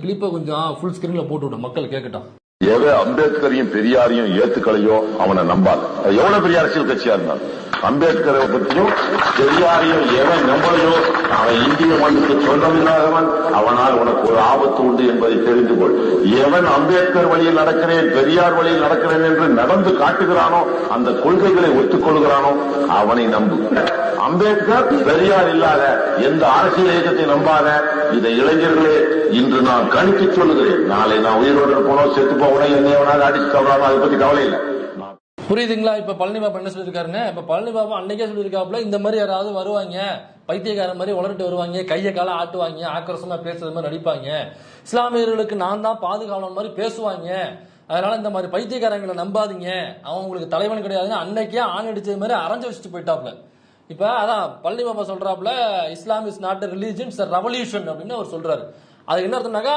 கிளிப்பை கொஞ்சம் ஃபுல் ஸ்கிரீன்ல போட்டு விட மக்கள் கேட்கட்டும் எவன் அம்பேத்கரையும் பெரியாரையும் ஏத்துக்கலையோ அவனை நம்பாது. எவ்வளவு பெரிய அரசியல் கட்சியா இருந்தாலும் அம்பேத்கரை பத்தியும் பெரியாரையும் எவன் நம்பலையோ அவன் இந்திய மண்ணுக்கு சொந்தமில்லாதவன் அவனால் உனக்கு ஒரு ஆபத்து உண்டு என்பதை தெரிந்து கொள். எவன் அம்பேத்கர் வழியில் நடக்கிறேன் பெரியார் வழியில் நடக்கிறேன் என்று நடந்து காட்டுகிறானோ அந்த கொள்கைகளை ஒத்துக்கொள்கிறானோ அவனை நம்பு. அம்பேத்கர் பெரியார் இல்லாத எந்த அரசியல் இயக்கத்தை நம்பாத இதை இளைஞர்களே இன்று நான் கணித்து சொல்லுகிறேன். நாளை நான் உயிரோடு போனோம் செத்து போகணும் என்ன அடிச்சு தவறாம அதை பத்தி கவலை இல்லை. புரியுதுங்களா? இப்ப பழனி பாபா என்ன சொல்லியிருக்காருன்னு இப்ப பழனி பாபா அன்னைக்கே சொல்லியிருக்காப்புல இந்த மாதிரி யாராவது வருவாங்க. பைத்தியக்காரன் மாதிரி வளர்ந்துட்டு வருவாங்க கையை காலை ஆட்டுவாங்க ஆக்ரோஷமா பேசுறது மாதிரி நடிப்பாங்க. இஸ்லாமியர்களுக்கு நான் தான் பாதுகாவலன் மாதிரி பேசுவாங்க. அதனால இந்த மாதிரி பைத்தியக்காரங்களை நம்பாதீங்க. அவன் உங்களுக்கு தலைவன் கிடையாதுன்னு அன்னைக்கே ஆண் அடிச்சது மாதிரி அரைஞ்சு வச்சுட்டு போயிட்டாப்ல இப்ப அதான் பள்ளி பாபா சொல்றாப்புல Islam is not religion revolution அப்படின்னு அவர் சொல்றாரு. அது என்ன அர்த்தம்னாக்கா